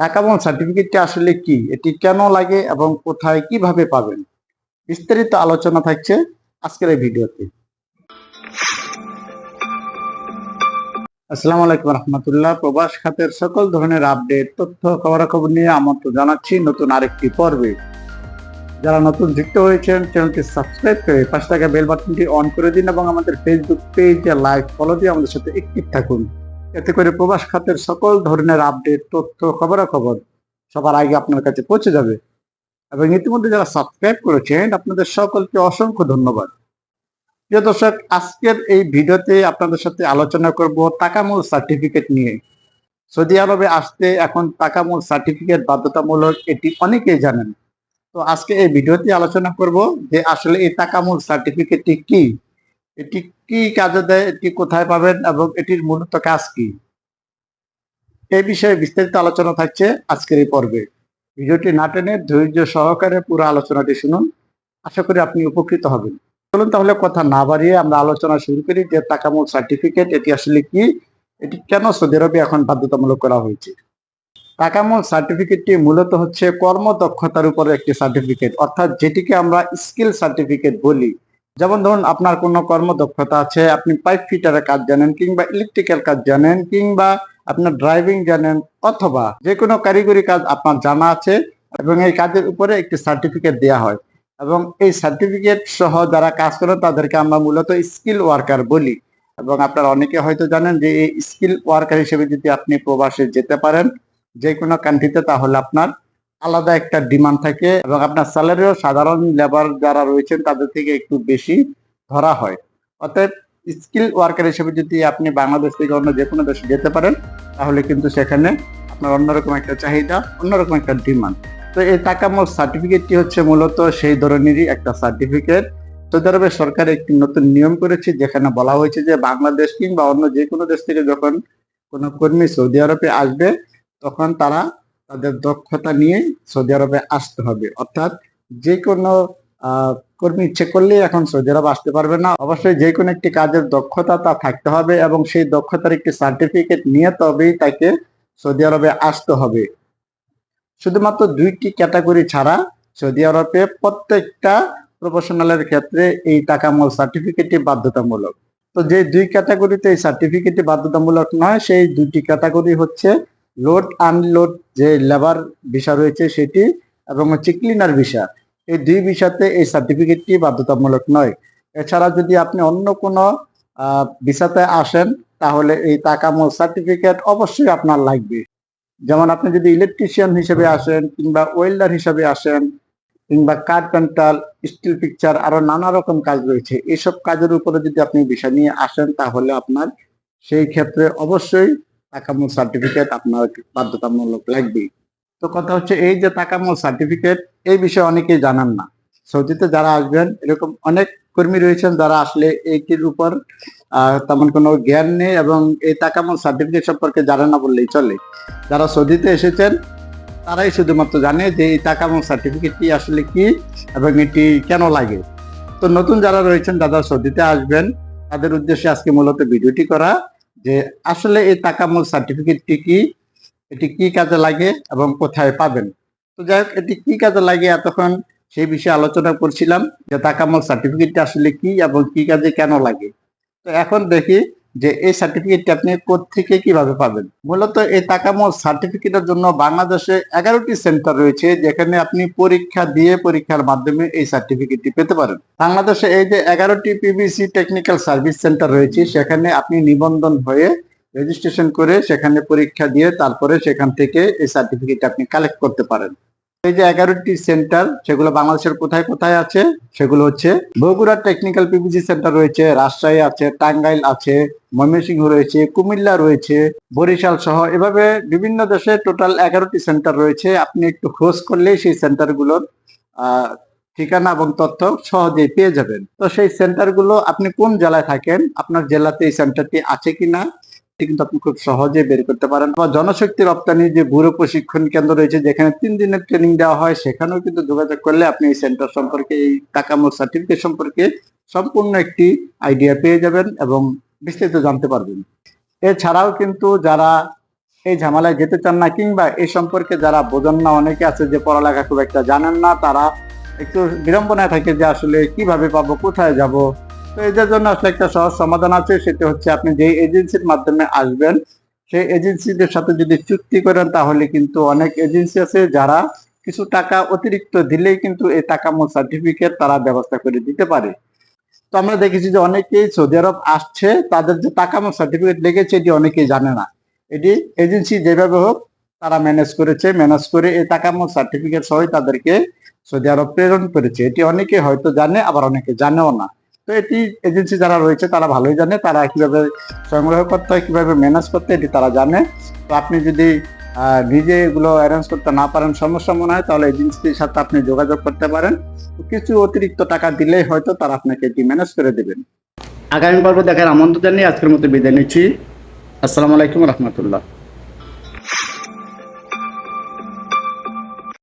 টাকামন সার্টিফিকেটটি আসলে কি? এটি কেন লাগে এবং কোথায় কীভাবে পাবেন? বিস্তারিত আলোচনা থাকছে আজকের এই ভিডিওতে। আসসালামু আলাইকুম রহমতুল্লাহ। প্রবাস খাতের সকল ধরনের আপডেট, তথ্য, খবরাখবর নিয়ে আমন্ত্রণ জানাচ্ছি নতুন আরেকটি পর্বে। যারা নতুন যুক্ত হয়েছেন, চ্যানেলটি সাবস্ক্রাইব করে পাশে থাকা বেল বাটনটি অন করে দিন এবং আমাদের ফেসবুক পেজে লাইক ফলো দিয়ে আমাদের সাথে একটিভ থাকুন। এতে করে প্রবাস খাতের সকল ধরনের আপডেট তথ্য, খবরাখবর সবার আগে আপনার কাছে পৌঁছে যাবে। এবং ইতিমধ্যে যারা সাবস্ক্রাইব করেছেন, আপনাদের সকলকে অসংখ্য ধন্যবাদ। প্রিয় দর্শক, আজকের এই ভিডিওতে আপনাদের সাথে আলোচনা করব টাকামূল সার্টিফিকেট নিয়ে। সৌদি আরবে আসতে এখন টাকামূল সার্টিফিকেট বাধ্যতামূলক এটি অনেকেই জানেন। তো আজকে এই ভিডিওতে আলোচনা করব যে আসলে এই টাকামূল সার্টিফিকেটটি কি। এটি কি কাজে দেয়, এটি কোথায় পাবেন এবং এটির মূলত কাজ কি? এই বিষয়ে বিস্তারিত আলোচনা থাকছে আজকের এই পর্বে। ভিডিওটি না টেনে ধৈর্য সহকারে পুরো আলোচনাটি শুনুন। আশা করি আপনি উপকৃত হবেন। চলুন তাহলে কথা না বাড়িয়ে আমরা আলোচনা শুরু করি যে টাকামূল সার্টিফিকেট, এটি আসলে কি? এটি কেন সৌদি আরবে এখন বাধ্যতামূলক করা হয়েছে? টাকামূল সার্টিফিকেটটি মূলত হচ্ছে কর্মদক্ষতার উপরে একটি সার্টিফিকেট, অর্থাৎ যেটিকে আমরা স্কিল সার্টিফিকেট বলি। যেমন ধরুন আপনার কোনো কর্মদক্ষতা আছে, আপনি পাইপ ফিটারের কাজ জানেন কিংবা ইলেকট্রিক্যাল কাজ জানেন কিংবা আপনার ড্রাইভিং জানেন অথবা যে কোনো কারিগরি কাজ আপনার জানা আছে এবং এই কাজের উপরে একটি সার্টিফিকেট দেওয়া হয়। এবং এই সার্টিফিকেট সহ যারা কাজ করেন তাদেরকে আমরা মূলত স্কিল ওয়ার্কার বলি। এবং আপনারা অনেকে হয়তো জানেন যে এই স্কিল ওয়ার্কার হিসেবে যদি আপনি প্রবাসে যেতে পারেন যে কোনো কান্ট্রিতে তাহলে আপনার আলাদা একটা ডিমান্ড থাকে এবং আপনার স্যালারিও সাধারণ লেবার যারা রয়েছেন তাদের থেকে একটু বেশি ধরা হয়। অতএব স্কিল ওয়ার্কার হিসেবে যদি আপনি বাংলাদেশ থেকে অন্য যে কোনো দেশে যেতে পারেন, তাহলে কিন্তু সেখানে আপনার অন্যরকম একটা চাহিদা, অন্যরকম একটা ডিমান্ড তো এই টাকামোর সার্টিফিকেটটি হচ্ছে মূলত সেই ধরনেরই একটা সার্টিফিকেট সৌদি আরবের সরকার একটি নতুন নিয়ম করেছে, যেখানে বলা হয়েছে যে বাংলাদেশ কিংবা অন্য যে কোনো দেশ থেকে যখন কোনো কর্মী সৌদি আরবে আসবে, তখন তারা তাদের দক্ষতা নিয়ে সৌদি আরবে আসতে হবে। অর্থাৎ যে কোনো কর্মী ইচ্ছে করলেই এখন সৌদি আরব আসতে পারবে না। অবশ্যই যে কোনো একটি কাজের দক্ষতা তা থাকতে হবে এবং সেই দক্ষতার একটি সার্টিফিকেট নিয়ে তবেই তাকে সৌদি আরবে আসতে হবে। শুধুমাত্র দুইটি ক্যাটাগরি ছাড়া সৌদি আরবে প্রত্যেকটা প্রফেশনালের ক্ষেত্রে এই টাকামূল সার্টিফিকেটটি বাধ্যতামূলক। তো যে দুই ক্যাটাগরিতে এই সার্টিফিকেটটি বাধ্যতামূলক নয়, সেই দুইটি ক্যাটাগরি হচ্ছে লোড, আনলোড যে লেবার ভিসা রয়েছে সেটি এবং হচ্ছে ক্লিনার ভিসা। এই দুই ভিসাতে এই সার্টিফিকেটটি বাধ্যতামূলক নয়। এছাড়া যদি আপনি অন্য কোনো ভিসাতে আসেন, তাহলে এই টাকামূল সার্টিফিকেট অবশ্যই আপনার লাগবে। যেমন আপনি যদি ইলেকট্রিশিয়ান হিসেবে আসেন কিংবা ওয়েল্ডার হিসেবে আসেন কিংবা কার্পেন্টার, স্টিল পিকচার আরও নানা রকম কাজ রয়েছে। এইসব কাজের উপরে যদি আপনি বিষয় নিয়ে আসেন, তাহলে আপনার সেই ক্ষেত্রে অবশ্যই টাকামূল সার্টিফিকেট আপনার বাধ্যতামূলক লাগবে তো কথা হচ্ছে এই যে টাকামূল সার্টিফিকেট এই বিষয়ে অনেকেই জানান না। সৌদিতে যারা আসবেন, এরকম অনেক কর্মী রয়েছেন যারা আসলে এইটির উপর তেমন কোনো জ্ঞান নেই এবং এই টাকামূল সার্টিফিকেট সম্পর্কে জানে না বললেই চলে। যারা সৌদিতে এসেছেন, তারাই শুধুমাত্র জানে যে এই টাকামূল সার্টিফিকেটটি আসলে কি এবং এটি কেন লাগে। তো নতুন যারা রয়েছেন, যারা সৌদিতে আসবেন, তাদের উদ্দেশ্যে আজকে মূলত ভিডিওটি করা। যে আসলে এই তাকামল সার্টিফিকেটটি কি এটি কি কাজে লাগে এবং কোথায় পাবেন? তো যাই হোক, এটি কি কাজে লাগে এতক্ষণ সেই বিষয়ে আলোচনা করছিলাম যে তাকামল সার্টিফিকেটটি আসলে কি এবং কি কাজে কেন লাগে? তো এখন দেখি যে এই সার্টিফিকেটটি আপনি থেকে কীভাবে পাবেন? মূলত এই টাকামূল সার্টিফিকেটের জন্য বাংলাদেশে এগারোটি সেন্টার রয়েছে, যেখানে আপনি পরীক্ষা দিয়ে পরীক্ষার মাধ্যমে এই সার্টিফিকেটটি পেতে পারেন। বাংলাদেশে এই যে এগারোটি পিবিসি টেকনিক্যাল সার্ভিস সেন্টার রয়েছে, সেখানে আপনি নিবন্ধন হয়ে রেজিস্ট্রেশন করে সেখানে পরীক্ষা দিয়ে তারপরে সেখান থেকে এই সার্টিফিকেট আপনি কালেক্ট করতে পারেন। এই যে এগারোটি সেন্টার, সেগুলো বাংলাদেশের কোথায় কোথায় আছে? সেগুলো হচ্ছে বগুড়া টেকনিক্যাল পিপিসি সেন্টার রয়েছে, রাজশাহী আছে, টাঙ্গাইল আছে, ময়মনসিংহ রয়েছে, কুমিল্লা রয়েছে, বরিশাল সহ এভাবে বিভিন্ন দেশে টোটাল এগারোটি সেন্টার রয়েছে। আপনি একটু খোঁজ করলেই সেই সেন্টারগুলোর ঠিকানা এবং তথ্য সহজেই পেয়ে যাবেন। তো সেই সেন্টারগুলো আপনি কোন জেলায় থাকেন? আপনার জেলাতে এই সেন্টারটি আছে কিনা? এটি কিন্তু আপনি খুব সহজে বের করতে পারেন। বা জনশক্তি রপ্তানি যে ব্যুরো প্রশিক্ষণ কেন্দ্র রয়েছে, যেখানে তিন দিনের ট্রেনিং দেওয়া হয়, সেখানেও কিন্তু যোগাযোগ করলে আপনি এই সেন্টার সম্পর্কে, এই টাকামূল সার্টিফিকেট সম্পর্কে সম্পূর্ণ একটি আইডিয়া পেয়ে যাবেন এবং বিস্তারিত জানতে পারবেন। এছাড়াও কিন্তু যারা এই ঝামেলায় যেতে চান না কিংবা এই সম্পর্কে যারা বোঝেন না, অনেকে আছে যে পড়ালেখা খুব একটা জানেন না, তারা একটু বিড়ম্বনায় থাকে যে আসলে কীভাবে পাবো, কোথায় যাব তো এদের জন্য আসলে একটা সহজ সমাধান আছে, সেটা হচ্ছে আপনি যে এজেন্সির মাধ্যমে আসবেন, সেই এজেন্সিদের সাথে যদি চুক্তি করেন, তাহলে কিন্তু অনেক এজেন্সি আছে যারা কিছু টাকা অতিরিক্ত দিলেই কিন্তু এই টাকা মো সার্টিফিকেট তারা ব্যবস্থা করে দিতে পারে। তো আমরা দেখেছি যে অনেকেই সৌদি আরব আসছে, তাদের যে টাকা মো সার্টিফিকেট লেগেছে, এটি অনেকেই জানে না। এটি এজেন্সি যেভাবে হোক, তারা ম্যানেজ করেছে ম্যানেজ করে এই টাকা মো সার্টিফিকেট সহ তাদেরকে সৌদি আরব প্রেরণ করেছে। এটি অনেকে হয়তো জানে, আবার অনেকে জানেও না। তো এটি এজেন্সি যারা রয়েছে, তারা ভালোই জানে, তারা কীভাবে সংগ্রহ করতে হয়, কীভাবে ম্যানেজ করতে এটি তারা জানে। তো আপনি যদি নিজে এগুলো অ্যারেঞ্জ করতে না পারেন, সমস্যা মনে হয়, তাহলে এজেন্সির সাথে আপনি যোগাযোগ করতে পারেন। কিছু অতিরিক্ত টাকা দিলেই হয়তো তারা আপনাকে এটি ম্যানেজ করে দেবেন। আগামী পর্ব দেখার আমন্ত্রণ জানিয়ে আজকের মতো বিদায় নিচ্ছি। আসসালামু আলাইকুম রহমতুল্লাহ।